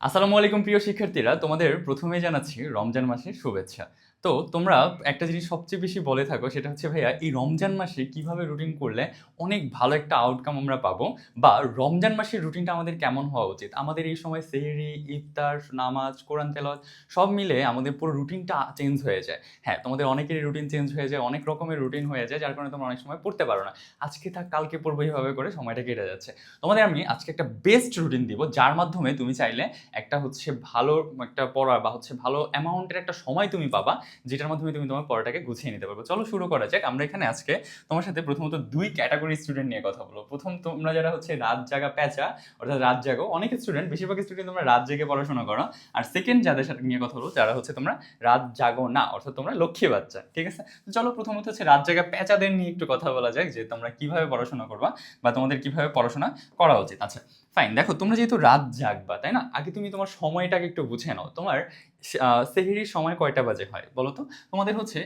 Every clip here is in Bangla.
আসসালামু আলাইকুম প্রিয় শিক্ষার্থীরা তোমাদের প্রথমে জানাচ্ছি রমজান মাসের শুভেচ্ছা। তো তোমরা একটা জিনিস সবচেয়ে বেশি বলে থাকো, সেটা হচ্ছে, ভাইয়া, এই রমজান মাসে কীভাবে রুটিন করলে অনেক ভালো একটা আউটকাম আমরা পাবো? বা, রমজান মাসের রুটিনটা আমাদের কেমন হওয়া উচিত? আমাদের এই সময় সেহরি, ইফতার, নামাজ, কোরআন তেলাওয়াত, সব মিলে আমাদের পুরো রুটিনটা চেঞ্জ হয়ে যায়। হ্যাঁ তোমাদের অনেকেরই রুটিন চেঞ্জ হয়ে যায়, অনেক রকমের রুটিন হয়ে যায়, যার কারণে তোমরা অনেক সময় পড়তে পারো না। আজকে থাক, কালকে পড়ব এইভাবে করে সময়টা কেটে যাচ্ছে। তোমাদের আমি আজকে একটা বেস্ট রুটিন দিব, যার মাধ্যমে তুমি চাইলে একটা হচ্ছে ভালো একটা পড়া বা হচ্ছে ভালো অ্যামাউন্টের একটা সময় তুমি পাবা যেটার মাধ্যমে তুমি তোমার পড়াটাকে গুছিয়ে নিতে পারবে। চলো শুরু করা যাক। আমরা এখানে আজকে তোমার সাথে প্রথমত দুই ক্যাটাগরি স্টুডেন্ট নিয়ে কথা বলব। প্রথম তোমরা যারা হচ্ছে রাত জাগা প্যাঁচা, অর্থাৎ রাত জাগো, অনেক স্টুডেন্ট বেশিরভাগ স্টুডেন্ট তোমরা রাত জেগে পড়াশোনা করো। আর সেকেন্ড যাদের সাথে নিয়ে কথা বলব, যারা হচ্ছে তোমরা রাত জাগো না, অর্থাৎ তোমরা লক্ষ্মী বাচ্চা, ঠিক আছে? চলো প্রথমত হচ্ছে রাত জাগা প্যাচাদের নিয়ে একটু কথা বলা যাক, যে তোমরা কীভাবে পড়াশোনা করবা বা তোমাদের কীভাবে পড়াশোনা করা উচিত। আচ্ছা ফাইন দেখো, তোমরা যেহেতু রাত জাগবা, তাই না? আগে তুমি তোমার সময়টাকে একটু বুঝে নাও। তোমার সেহেরির সময় কয়টা বাজে হয়, বলো তো? তোমাদের হচ্ছে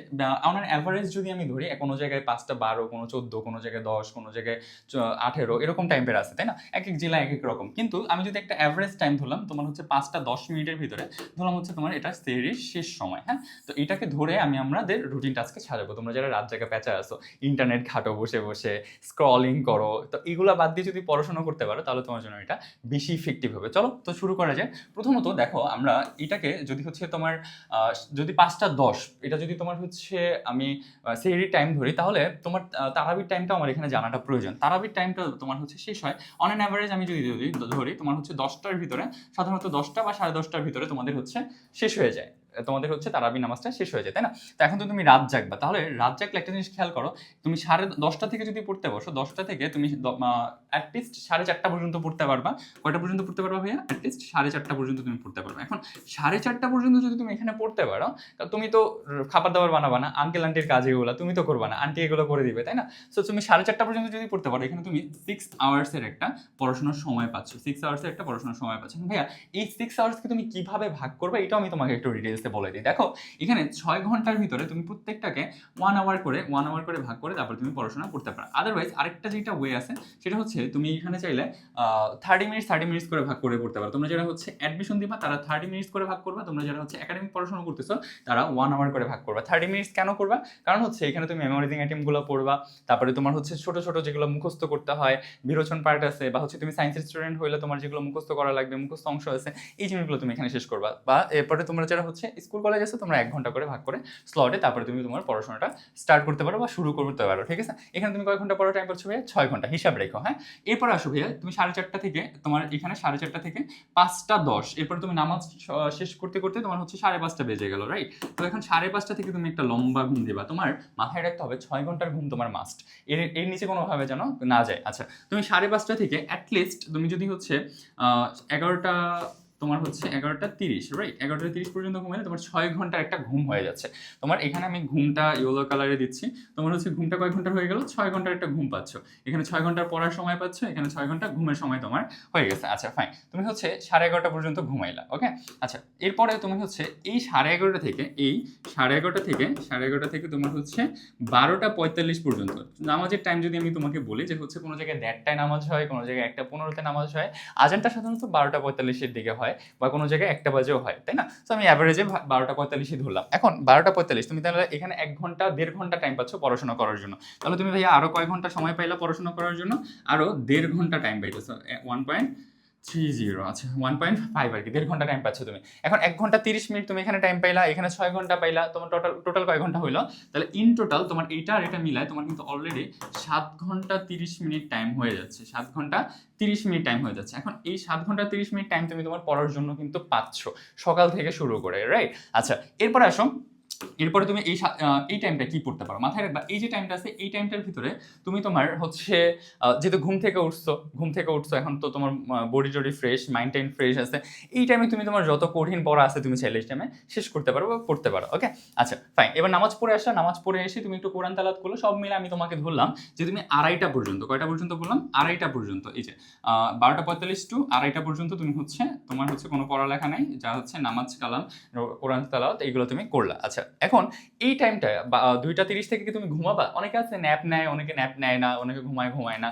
আমার অ্যাভারেজ যদি আমি ধরি কোনো জায়গায় পাঁচটা বারো, কোনো চোদ্দ, কোনো জায়গায় দশ, কোনো জায়গায় আঠেরো, এরকম টাইমের আছে, তাই না? এক এক জেলায় এক এক রকম। কিন্তু আমি যদি একটা অ্যাভারেজ টাইম ধরলাম, তোমার হচ্ছে পাঁচটা দশ মিনিটের ভিতরে, ধরলাম হচ্ছে তোমার এটা সেহেরির শেষ সময় হ্যাঁ? তো এটাকে ধরে আমি আমাদের রুটিনটা আজকে সাজাবো। তোমরা যারা রাত জায়গায় পেঁচা আসো ইন্টারনেট ঘাটো, বসে বসে স্ক্রলিং করো, তো এগুলা বাদ দিয়ে যদি পড়াশোনা করতে পারো, তাহলে তোমার জন্য এটা বেশি ইফেক্টিভ হবে। চলো তো শুরু করা যায় প্রথমত দেখো, আমরা এটাকে যদি হচ্ছে তোমার যদি পাঁচটা দশ, এটা যদি তোমার হচ্ছে আমি সেহরির টাইম ধরি, তাহলে তোমার তারাবির টাইমটা আমার এখানে জানাটা প্রয়োজন। তারাবির টাইমটা তোমার হচ্ছে শেষ হয়। অন অ্যান অ্যাভারেজ আমি যদি ধরি তোমার হচ্ছে দশটার ভিতরে, সাধারণত দশটা বা সাড়ে দশটার ভিতরে তোমাদের হচ্ছে শেষ হয়ে যায়। তোমাদের হচ্ছে তারাবি নামাজটা শেষ হয়ে যায়, তাই না? তো এখন তো তুমি রাত জাগবা, তাহলে রাত জাগলে একটা জিনিস খেয়াল করো, তুমি সাড়ে দশটা থেকে যদি পড়তে বসো, দশটা থেকে তুমি অ্যাটলিস্ট সাড়ে চারটা পর্যন্ত পড়তে পারবা। কয়টা পর্যন্ত পড়তে পারবা ভাইয়া? অ্যাটলিস্ট সাড়ে চারটা পর্যন্ত তুমি পড়তে পারবে। এখন সাড়ে চারটা পর্যন্ত যদি তুমি এখানে পড়তে পারো তুমি তো খাবার দাবার বানাবা না আঙ্কেল আন্টির কাজ এগুলো, তুমি তো করবা না আন্টি এগুলো করে দিবে, তাই না? সো তুমি সাড়ে চারটা পর্যন্ত যদি পড়তে পারো, এখানে তুমি সিক্স আওয়ার্সের একটা পড়াশোনার সময় পাচ্ছ সিক্স আওয়ার্সের একটা পড়াশোনার সময় পাচ্ছ। ভাইয়া, এই সিক্স আওয়ার্সকে তুমি কীভাবে ভাগ করবে, এটাও আমি তোমাকে একটু ডিটেলসে বলে দিই। দেখো, এখানে ছয় ঘণ্টার ভিতরে তুমি প্রত্যেকটাকে ওয়ান আওয়ার করে ওয়ান আওয়ার করে ভাগ করে তারপর তুমি পড়াশোনা করতে পারো। আদারওয়াইজ আরেকটা যেটা ওয়ে আছে, সেটা হচ্ছে তুমি এখানে চাইলে থার্টি মিনিটস থার্টি মিনিটস করে ভাগ করে পড়তে পারো। তোমরা যারা হচ্ছে অ্যাডমিশন দিবা, তারা থার্টি মিনিটস করে ভাগ করবা। তোমরা যারা হচ্ছে একাডেমিক পড়াশোনা করতেছো, তারা ওয়ান আওয়ার করে ভাগ করবা। থার্টি মিনিটস কেন করবা? কারণ হচ্ছে এখানে তুমি মেমোরাইজিং আইটেমগুলো পড়বা, তারপরে তোমার হচ্ছে ছোট ছোট যেগুলো মুখস্থ করতে হয়, বিরোচন পার্ট আছে, বা হচ্ছে তুমি সায়েন্সের স্টুডেন্ট হইলে তোমার যেগুলো মুখস্থ করা লাগবে, মুখস্থ অংশ আছে, এই জিনিসগুলো তুমি এখানে শেষ করবা। বা এরপরে তোমরা যারা হচ্ছে স্কুল কলেজ আছে, তোমরা এক ঘণ্টা করে ভাগ করে স্লটে তারপরে তুমি তোমার পড়াশোনাটা স্টার্ট করতে পারো বা শুরু করতে পারো, ঠিক আছে? এখানে তুমি কয় ঘণ্টা পড়ার টাইম পাচ্ছ ভাইয়া? ছয় ঘণ্টা, হিসাব রেখো হ্যাঁ? এরপর আসো ভাইয়া, তুমি সাড়ে চারটা থেকে তোমার এখানে সাড়ে চারটা থেকে পাঁচটা দশ, এরপর তুমি নামাজ শেষ করতে করতে তোমার হচ্ছে সাড়ে পাঁচটা বেজে গেল রাইট তো এখন সাড়ে পাঁচটা থেকে তুমি একটা লম্বা ঘুম দিবা, তোমার মাথায় রাখতে হবে ছয় ঘণ্টার ঘুম তোমার মাস্ট এর এর নিচে কোনোভাবে যেন না যায়। আচ্ছা তুমি সাড়ে পাঁচটা থেকে অ্যাটলিস্ট তুমি যদি হচ্ছে এগারোটা তোমার হচ্ছে এগারোটা তিরিশ রাইট এগারোটা তিরিশ পর্যন্ত ঘুমালে তোমার ছয় ঘণ্টার একটা ঘুম হয়ে যাচ্ছে। তোমার এখানে আমি ঘুমটা ইয়েলো কালারে দিচ্ছি। তোমার হচ্ছে ঘুমটা কয় ঘণ্টা হয়ে গেল? ছয় ঘণ্টার একটা ঘুম পাচ্ছ। এখানে ছয় ঘণ্টার পড়ার সময় পাচ্ছ, এখানে ছয় ঘণ্টা ঘুমের সময় তোমার হয়ে গেছে। আচ্ছা ফাইন তুমি হচ্ছে সাড়ে এগারোটা পর্যন্ত ঘুমাইলা ওকে আচ্ছা এরপরে তুমি হচ্ছে এই সাড়ে এগারোটা থেকে, এই সাড়ে এগারোটা থেকে, সাড়ে এগারোটা থেকে তোমার হচ্ছে বারোটা পঁয়তাল্লিশ পর্যন্ত, নামাজের টাইম যদি আমি তোমাকে বলি যে হচ্ছে কোনো জায়গায় দেড়টায় নামাজ হয়, কোনো জায়গায় একটা পনেরোতে নামাজ হয়, আজানটা সাধারণত বারোটা পঁয়তাল্লিশের দিকে হয়। বা কোনো জায়গায় একটা বাজেও হয়, তাই না? তো আমি অ্যাভারেজে বারোটা পঁয়তাল্লিশই ধরলাম। এখন বারোটা পঁয়তাল্লিশ, তুমি তাহলে এখানে এক ঘণ্টা, দেড় ঘণ্টা টাইম পাচ্ছ পড়াশোনা করার জন্য। তাহলে তুমি ভাইয়া আরও কয় ঘণ্টা সময় পাইলা পড়াশোনা করার জন্য? আরও দেড় ঘণ্টা টাইম পাইতেছো ওয়ান পয়েন্ট থ্রি জিরো আচ্ছা ওয়ান পয়েন্ট ফাইভ আর কি, দেড় ঘণ্টা টাইম পাচ্ছ তুমি। এখন এক ঘণ্টা তিরিশ মিনিট তুমি এখানে টাইম পাইলা, এখানে ছয় ঘণ্টা পাইলা, তোমার টোটাল টোটাল কয় ঘণ্টা হইল? তাহলে ইন টোটাল তোমার এইটা আর এটা মিলায় তোমার কিন্তু অলরেডি সাত ঘণ্টা তিরিশ মিনিট টাইম হয়ে যাচ্ছে, সাত ঘণ্টা তিরিশ মিনিট টাইম হয়ে যাচ্ছে। এখন এই সাত ঘণ্টা তিরিশ মিনিট টাইম তুমি তোমার পড়ার জন্য কিন্তু পাচ্ছ, সকাল থেকে শুরু করে রাইট আচ্ছা এরপরে আসো। এরপরে তুমি এই এই টাইমটা কি পড়তে পারো? মাথায় রাখবা, এই যে টাইমটা আছে, এই টাইমটার ভিতরে তুমি তোমার হচ্ছে যেহেতু ঘুম থেকে উঠছো, ঘুম থেকে উঠছো, এখন তো তোমার বডি টডি ফ্রেশ মাইন্ড টাইম ফ্রেশ আছে, এই টাইমে তুমি তোমার যত কঠিন পড়া আছে তুমি চাইলে এই টাইমে শেষ করতে পারো বা পড়তে পারো ওকে আচ্ছা ফাইন এবার নামাজ পড়ে আসা, নামাজ পড়ে এসে তুমি একটু কোরআন তালাত করল, সব মিলে আমি তোমাকে ধরলাম যে তুমি আড়াইটা পর্যন্ত, কয়টা পর্যন্ত বললাম? আড়াইটা পর্যন্ত, এই যে বারোটা পঁয়তাল্লিশ টু আড়াইটা পর্যন্ত তুমি হচ্ছে, তোমার হচ্ছে কোনো পড়ালেখা নাই, যা হচ্ছে নামাজ, কালাম কোরআন তালাত এইগুলো তুমি করলা আচ্ছা এখন এই টাইমটা দুইটা তিরিশ থেকে কি তুমি ঘুমাবা? অনেকে আছে ন্যাপ নেয়, অনেকে ন্যাপ নেয় না, অনেকে ঘুমায় ঘুমায় না।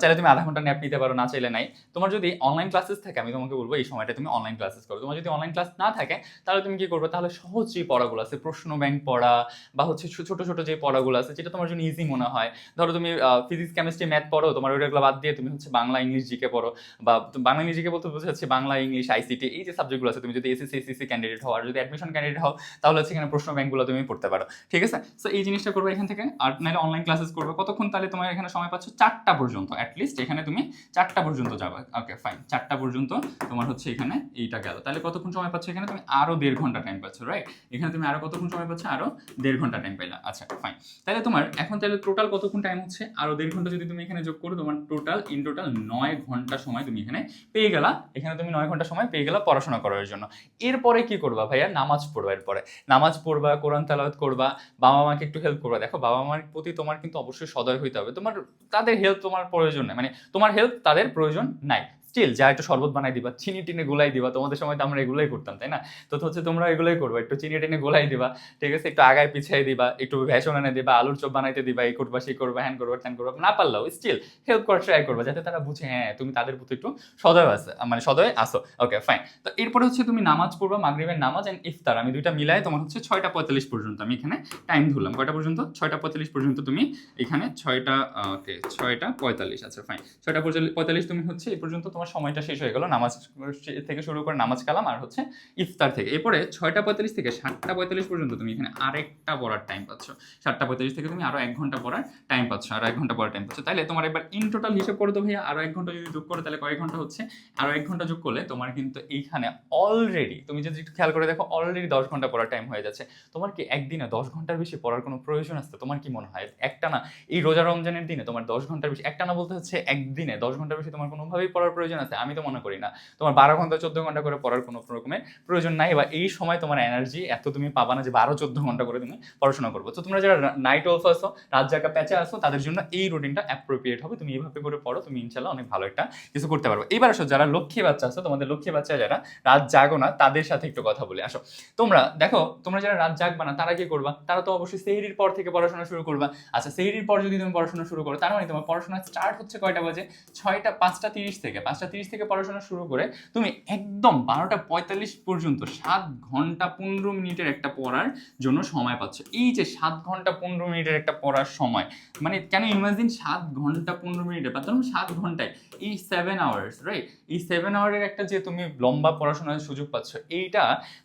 চাইলে তুমি আধা ঘণ্টা ন্যাপ নিতে পারো, না চাইলে নাই। তোমার যদি অনলাইন ক্লাসেস থাকে, আমি তোমাকে বলব এই সময়টা তুমি অনলাইন ক্লাসেস করো। তোমার যদি অনলাইন ক্লাস না থাকে, তাহলে তুমি কি করবে? তাহলে সহজ যে পড়াগুলো আছে, প্রশ্ন ব্যাংক পড়া, বা হচ্ছে ছোট ছোট যে পড়াগুলো আছে, যেটা তোমার জন্য ইজি মনে হয়। ধরো তুমি ফিজিক্স কেমিস্ট্রি ম্যাথ পড়ো, তোমার ওইগুলো বাদ দিয়ে তুমি হচ্ছে বাংলা ইংলিশ জিকে পড়ো, বা বাংলা ইংলিশ জিকে বলতে বোঝাচ্ছে বাংলা ইংলিশ আইসিটি এই যে সাবজেক্টগুলো আছে, তুমি যদি এসএসসি এসএসসি ক্যান্ডিডেট হও, আর যদি অ্যাডমিশন ক্যান্ডিডেট হও, তাহলে হচ্ছে এখানে প্রশ্ন ব্যাংকগুলো তুমি পড়তে পারো। ঠিক আছে? সো এই জিনিসটা করবে এখান থেকে। আর নাহলে অনলাইন ক্লাসেস করবে। কতক্ষণ তাহলে তোমার এখানে সময় পাচ্ছ? চারটা পর্যন্ত অ্যাটলিস্ট এখানে তুমি চারটা পর্যন্ত যাবে। ওকে ফাইন চারটা পর্যন্ত তোমার হচ্ছে এখানে এইটা গেল। তাহলে কতক্ষণ সময় পাচ্ছ এখানে? তুমি আরও দেড় ঘণ্টা টাইম পাচ্ছ রাইট এখানে তুমি আরও কতক্ষণ সময় পাচ্ছ? আরও দেড় ঘণ্টা টাইম পাইলা। আচ্ছা ফাইন তাহলে তোমার এখন তাহলে টোটাল কতক্ষণ টাইম হচ্ছে? আরও দেড় ঘণ্টা যদি তুমি এখানে যোগ করো, তোমার টোটাল ইন টোটাল নয় ঘণ্টা সময় তুমি এখানে পেয়ে গেলা। এখানে তুমি নয় ঘণ্টা সময় পেয়ে গেলা পড়াশোনা করার জন্য। এরপরে কি করবা ভাইয়া? নামাজ পড়বা এরপরে। নামাজ পড়বা কোরআন তালাওয়াত করবা, বাবা মাকে একটু হেল্প করবা। দেখো, বাবা মার প্রতি তোমার কিন্তু অবশ্যই সদয় হইতে হবে। তোমার, তাদের হেল্প তোমার প্রয়োজন নাই। মানে তোমার হেল্প তাদের প্রয়োজন নাই। স্টিল যা একটু শরবত বানাই দিবা, চিনি টিনে গোলাই দিবা, তোমাদের সময় তো আমরা এগুলোই করতাম, তাই না? তো হচ্ছে তোমরা এগুলোই করবা, একটু চিনি টিনে গোলাই দিবা, ঠিক আছে? একটু আগায় পিছিয়ে দিবা, একটু ভ্যাসন এনে দিবা, আলুর চপ বানাইতে দিবা, এই করবা, সেই করবা, হ্যান করবা, ত্যান করবা, না পারলেও স্টিল হেল্প করার ট্রাই করবা, যাতে তারা বুঝে হ্যাঁ তুমি তাদের প্রতি একটু সদয় আছে মানে সদয় আসো। ওকে ফাইন তো এরপরে হচ্ছে তুমি নামাজ পড়বা, মাগরিবের নামাজ এন্ড ইফতার, আমি দুইটা মিলাই তোমার হচ্ছে ছয়টা পঁয়তাল্লিশ পর্যন্ত, আমি এখানে টাইম ধরলাম, কয়টা পর্যন্ত? ছয়টা পঁয়তাল্লিশ পর্যন্ত তুমি এখানে ছয়টা ওকে ছয়টা পঁয়তাল্লিশ আচ্ছা ফাইন ছয়টা পঁয়তাল্লিশ তুমি হচ্ছে এই পর্যন্ত তোমার সময়টা শেষ হয়ে গেল, নামাজ থেকে শুরু করে নামাজ কালাম আর হচ্ছে ইফতার থেকে। এরপরে ছয়টা পঁয়তাল্লিশ থেকে সাতটা পঁয়তাল্লিশ পর্যন্ত তুমি এখানে আরেকটা পড়ার টাইম পাচ্ছ। সাতটা পঁয়তাল্লিশ থেকে তুমি আরও এক ঘণ্টা পড়ার টাইম পাচ্ছ, আর এক ঘণ্টা পড়ার টাইম পাচ্ছ। তাহলে তোমার এবার ইন টোটাল হিসেব করে তো ভাইয়া, আরও এক ঘণ্টা যদি যোগ করো তাহলে কয়েক ঘণ্টা হচ্ছে? আরও এক ঘণ্টা যোগ করলে তোমার কিন্তু এইখানে অলরেডি তুমি যদি একটু খেয়াল করে দেখো অলরেডি দশ ঘণ্টা পড়ার টাইম হয়ে যাচ্ছে। তোমার কি একদিনে দশ ঘণ্টার বেশি পড়ার কোনো প্রয়োজন আছে? তোমার কি মনে হয়? একটা না, এই রোজা রমজানের দিনে তোমার দশ ঘণ্টার বেশি, একটা না বলতে হচ্ছে একদিনে দশ ঘণ্টার বেশি তোমার কোনোভাবেই পড়ার প্রয়োজন আছে, আমি তো মনে করি না। তোমার বারো ঘণ্টা, চোদ্দ ঘণ্টা করে পড়ার কোনো রকমের প্রয়োজন নাই বা এই সময় তোমার এনার্জি এত তুমি পাবা না যে বারো, চোদ্দ ঘণ্টা করে তুমি পড়াশোনা করব। তো তোমরা যারা নাইট ওলফ আসো রাত জায়গা প্যাচে আসো তাদের জন্য এই রুটিনটা অ্যাপ্রোপ্রিয়েট হবে। তুমি এইভাবে করে পড়ো, তুমি ইনশাল্লাহ অনেক ভালো একটা কিছু করতে পারব। এবার আসো, যারা লক্ষ্মী বাচ্চা আছো, তোমাদের লক্ষ্মী বাচ্চা যারা রাত জাগো না, তাদের সাথে একটু কথা বলে। আসো, তোমরা দেখো, তোমরা যারা রাত জাগবা না, তারা কি করবা? তারা তো অবশ্যই সেহরির পর থেকে পড়াশোনা শুরু করবা। আচ্ছা সেহরির পর যদি তুমি পড়াশোনা শুরু করো, তার মানে তোমার পড়াশোনা স্টার্ট হচ্ছে কয়টা বাজে? ছয়টা, পাঁচটা, তিরিশ থেকে, পাঁচটা তিরিশ থেকে পড়াশোনা শুরু করে তুমি একদম বারোটা পঁয়তাল্লিশ পর্যন্ত সাত ঘণ্টা পনেরো মিনিটের একটা পড়ার জন্য সময় পাচ্ছ। এই যে সাত ঘণ্টা পনেরো মিনিটের একটা পড়ার সময় মানে কেন ইমাজিন সাত ঘণ্টা পনেরো মিনিটের বা ধরুন সাত ঘন্টায়, এই সেভেন আওয়ার্স রাইট এই সেভেন আওয়ারের একটা যে তুমি লম্বা পড়াশোনার সুযোগ পাচ্ছ, এইটা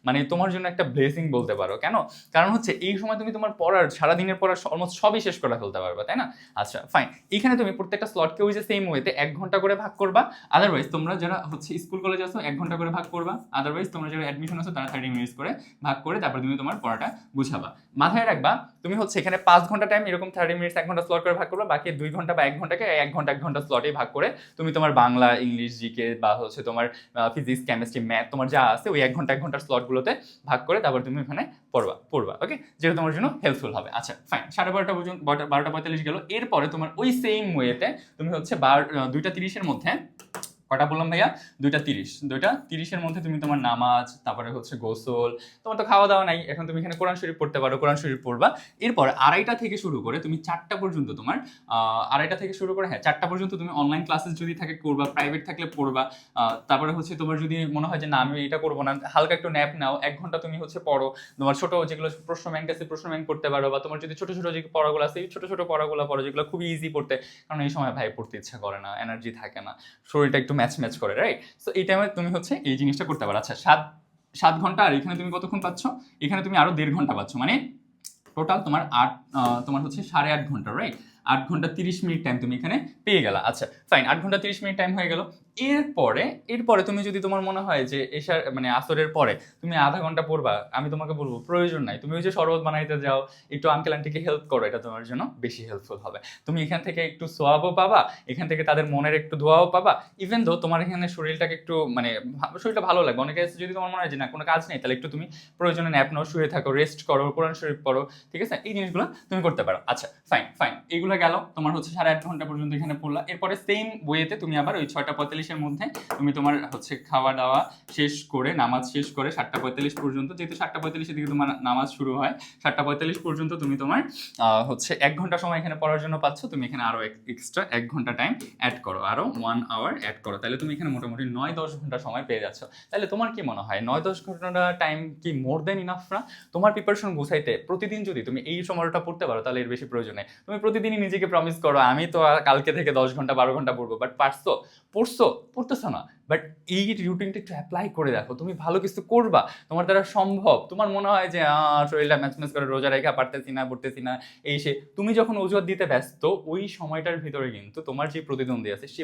মানে তোমার জন্য একটা ব্লেসিং বলতে পারো। কেন? কারণ হচ্ছে এই সময় তুমি তোমার পড়ার সারাদিনের পড়ার অলমোস্ট সবই শেষ করে ফেলতে পারবে, তাই না? আচ্ছা ফাইন এখানে তুমি প্রত্যেকটা স্লটকে ওই যে সেম ওয়েতে এক ঘণ্টা করে ভাগ করবা আদারওয়াইজ তোমরা যারা হচ্ছে স্কুল কলেজ আসো, এক ঘণ্টা করে ভাগ করবা। আদারওয়াইজ তোমরা যারা অ্যাডমিশন আসো, তারা থার্টি মিনিটস করে ভাগ করে তারপর তুমি তোমার পড়াটা বুঝাবা। মাথায় রাখবা, তুমি হচ্ছে এখানে পাঁচ ঘণ্টা টাইম এরকম থার্টি মিনিটস এক ঘণ্টা স্লট করে ভাগ করবা, বাকি দুই ঘণ্টা বা এক ঘন্টাকে এক ঘণ্টা এক ঘণ্টা স্লটে ভাগ করে তুমি তোমার বাংলা ইংলিশ জিকে বা হচ্ছে তোমার ফিজিক্স কেমিস্ট্রি ম্যাথ তোমার যা আছে, ওই এক ঘণ্টা, এক ঘণ্টার স্লটগুলোতে ভাগ করে তারপর তুমি ওখানে পড়বা পড়বা ওকে যেটা তোমার জন্য হেল্পফুল হবে। আচ্ছা ফাইন সাড়ে বারোটা পর্যন্ত, বারোটা- পঁয়তাল্লিশ গেল। এরপরে তোমার ওই সেম ওয়েতে তুমি হচ্ছে বার দুইটা তিরিশের মধ্যে কটা বললাম ভাইয়া? দুইটা তিরিশ। দুইটা তিরিশের মধ্যে তুমি তোমার নামাজ, তারপরে হচ্ছে গোসল, তোমার তো খাওয়া দাওয়া নাই। এখন তুমি এখানে কোরআন শরীফ পড়তে পারো, কোরআন শরীফ পড়বা। এরপর আড়াইটা থেকে শুরু করে তুমি চারটা পর্যন্ত তোমার আড়াইটা থেকে শুরু করে হ্যাঁ চারটা পর্যন্ত তুমি অনলাইন ক্লাসেস যদি থাকে করবা প্রাইভেট থাকলে পড়বা। তারপরে হচ্ছে তোমার যদি মনে হয় যে না, আমি এটা করব না, হালকা একটু ন্যাপ নাও, এক ঘণ্টা তুমি হচ্ছে পড়ো। তোমার ছোট যেগুলো প্রশ্ন ব্যাংক আছে প্রশ্ন ব্যাংক পড়তে পারো বা তোমার যদি ছোট ছোট যে পড়াগুলো আছে ছোট ছোট পড়াগুলো পড়ো, যেগুলো খুবই ইজি পড়তে। কারণ এই সময় ভাই পড়তে ইচ্ছা করে না এনার্জি থাকে না। শরীরটা একটু ম্যাচ ম্যাচ করে রাইট সো এই টাইমে তুমি হচ্ছে এই জিনিসটা করতে পারো। আচ্ছা সাত সাত ঘণ্টা, আর এখানে তুমি কতক্ষণ পাচ্ছ? এখানে তুমি আরও দেড় ঘণ্টা পাচ্ছ। মানে টোটাল তোমার আট তোমার হচ্ছে সাড়ে আট ঘণ্টা রাইট আট ঘণ্টা তিরিশ মিনিট টাইম তুমি এখানে পেয়ে গেলা। আচ্ছা ফাইন আট ঘণ্টা তিরিশ মিনিট টাইম হয়ে গেল। এরপরে এরপরে তুমি যদি তোমার মনে হয় যে এসার মানে আসরের পরে তুমি আধা ঘণ্টা পড়বা, আমি তোমাকে বলব, প্রয়োজন নাই। তুমি ওই যে শরবত বানাইতে যাও, একটু আঙ্কেল আন্টিকে হেল্প করো, এটা তোমার জন্য বেশি হেল্পফুল হবে। তুমি এখান থেকে একটু সোয়াবও পাবা, এখান থেকে তাদের মনের একটু ধোয়াও পাবা ইভেন দো তোমার এখানে শরীরটাকে একটু মানে শরীরটা ভালো লাগবে। অনেকে যদি তোমার মনে হয় যে না, কোনো কাজ নেই, তাহলে একটু তুমি প্রয়োজনে ন্যাপ নাও, শুয়ে থাকো রেস্ট করো, কোরআন শরীফ পড়ো, ঠিক আছে? এই জিনিসগুলো তুমি করতে পারো। আচ্ছা ফাইন ফাইন এইগুলো গেল, তোমার হচ্ছে সাড়ে আট ঘণ্টা পর্যন্ত এখানে পড়লা। এরপরে সেম বইয়েতে তুমি আবার ওই ছয়টা পঁয়তাল্লিশ পঁয়তাল্লিশের মধ্যে তুমি তোমার হচ্ছে খাওয়া দাওয়া শেষ করে, নামাজ শেষ করে সাতটা পঁয়তাল্লিশ পর্যন্ত, যেহেতু সাতটা পঁয়তাল্লিশের দিকে তোমার নামাজ শুরু হয়, সাতটা পঁয়তাল্লিশ পর্যন্ত তুমি তোমার হচ্ছে এক ঘণ্টা সময় এখানে পড়ার জন্য পাচ্ছ, তুমি এখানে আরও এক্সট্রা এক ঘণ্টা টাইম অ্যাড করো, আরও ওয়ান আওয়ার অ্যাড করো। তাহলে তুমি এখানে মোটামুটি নয় দশ ঘণ্টা সময় পেয়ে যাচ্ছ। তাহলে তোমার কি মনে হয়? নয় দশ ঘণ্টা টাইম কি মোর দেন ইনাফ না? তোমার প্রিপারেশন গুছাইতে প্রতিদিন যদি তুমি এই সময়টা পড়তে পারো, তাহলে এর বেশি প্রয়োজন। তুমি প্রতিদিনই নিজেকে প্রমিস করো, আমি তো কালকে থেকে দশ ঘণ্টা, বারো ঘণ্টা পড়ব বাট পারছ? পড়ছো? と、ポルトさ বাট এই রুটিনটা একটু অ্যাপ্লাই করে দেখো। তুমি ভালো কিছু করবা, তোমার দ্বারা সম্ভব। তোমার মনে হয় যে শরীরটা ম্যাচ ম্যাচ করে, রোজা রেখা, পারতেছি না পড়তেছি না। এই সে তুমি যখন অজুহাত দিতে ব্যস্ত, ওই সময়টার ভিতরে কিন্তু তোমার যে প্রতিদ্বন্দ্বী আছে, সে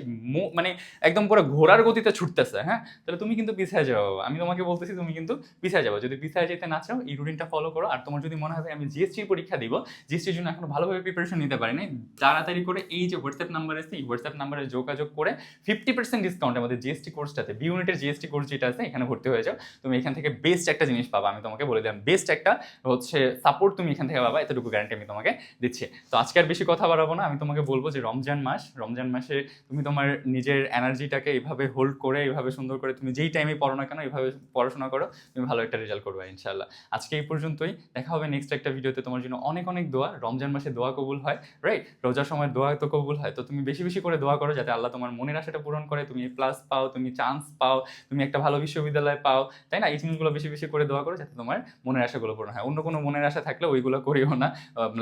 মানে একদম পুরো ঘোড়ার গতিতে ছুটতেছে হ্যাঁ? তাহলে তুমি কিন্তু পিছিয়ে যাও আমি তোমাকে বলতেছি, তুমি কিন্তু পিছিয়ে যাব যদি পিছিয়ে যেতে না চাও, এই রুটিনটা ফলো করো। আর তোমার যদি মনে হয় আমি জিএসটির পরীক্ষা দিব জিএসটির জন্য এখন ভালোভাবে প্রিপারেশন নিতে পারি নাই তাড়াতাড়ি করে এই যে হোয়াটসঅ্যাপ নাম্বার আছে এই হোয়াটসঅ্যাপ নাম্বারে যোগাযোগ করে ফিফটি পার্সেন্ট ডিসকাউন্ট আমাদের জিএসটি কোর্সটাতে বি ইউনিটের জিএসটি কোর্স যেটা আছে, এখানে ভর্তি হয়ে যাও। তুমি এখান থেকে বেস্ট একটা জিনিস পাবা। আমি তোমাকে বলে দিলাম বেস্ট একটা হচ্ছে সাপোর্ট তুমি এখান থেকে পাবা, এতটুকু গ্যারান্টি আমি তোমাকে দিচ্ছি। তো আজকে আর বেশি কথা বাড়াবো না। আমি তোমাকে বলব যে রমজান মাস, রমজান মাসে তুমি তোমার নিজের এনার্জিটাকে এইভাবে হোল্ড করে এইভাবে সুন্দর করে তুমি যেই টাইমে পড়ো না কেন এইভাবে পড়াশোনা করো, তুমি ভালো একটা রেজাল্ট করবে ইনশাল্লাহ আজকে এই পর্যন্তই। দেখা হবে নেক্সট একটা ভিডিওতে তোমার জন্য অনেক অনেক দোয়া। রমজান মাসে দোয়া কবুল হয় রাইট রোজার সময় দোয়া তো কবুল হয়। তো তুমি বেশি বেশি করে দোয়া করো যাতে আল্লাহ তোমার মনের আশাটা পূরণ করে। তুমি প্লাস পাও তুমি চান্স পাও, তুমি একটা ভালো বিশ্ববিদ্যালয় পাও, তাই না? এই জিনিসগুলো বেশি বেশি করে দোয়া করো যাতে তোমার মনের আশাগুলো পূরণ হয়। অন্য কোনো মনের আশা থাকলে ওইগুলো করিও না।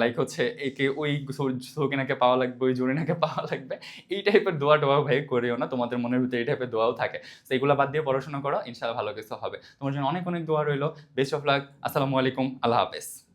লাইক হচ্ছে একে ওই সৌকিনাকে পাওয়া লাগবে, ওই জরিনাকে পাওয়া লাগবে। এই টাইপের দোয়া টোয়া ভাই করিও না, তোমাদের মনের ভিতরে এই টাইপের দোয়াও থাকে। তো এগুলো বাদ দিয়ে পড়াশোনা করো, ইনশাআল্লাহ ভালো কিছু হবে। তোমার জন্য অনেক অনেক দোয়া রইল। বেস্ট অফ লাক আসসালামু আলাইকুম, আল্লাহ হাফেজ।